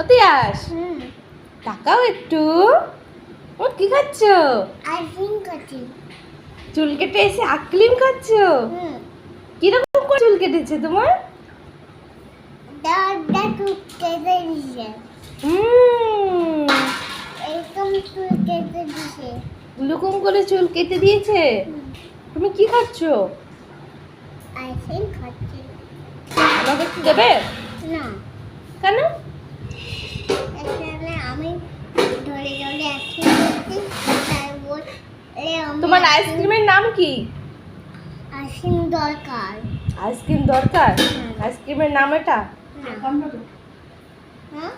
অতিয়াস তাকাও একটু। ও কি খাচ্ছ? আইসিং করছি চুল কেটে এসে আকলিম খাচ্ছ? কীরকম করে চুল কেটেছে তোমার? দাদা টুক কেটে দিছে। হুম। এরকম টুক কেটে দিছে। লুকুম করে চুল কেটে দিয়েছে? তুমি কি খাচ্ছ? আইসিং খাচ্ছি। আমাকে একটু দেবে? তোমার আইসক্রিমের নাম কি আইসিং দরকার আইসক্রিম দরকার হুম। আইসক্রিমের নাম এটা না হ্যাঁ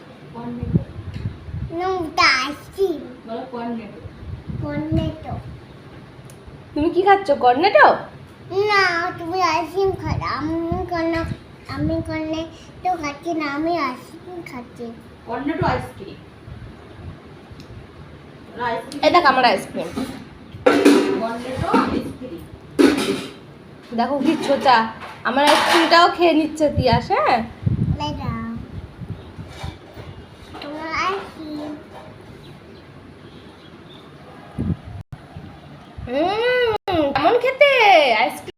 না ওটা আইসক্রিম কর্নেটো তুমি কি খাচ্ছ কর্নেটো না তুমি আইসক্রিম খাও আমি কর্নে আমি কর্নে তো খাচ্ছি না আমি আইসক্রিম খাচ্ছি কর্নেটো আইসক্রিম এই আমার আইসক্রিম দেখো কি ছোটা আমার আইসক্রিমটাও খেয়ে নিচ্ছে তিয়াস হ্যাঁ? কেমন খেতে? আইসক্রিম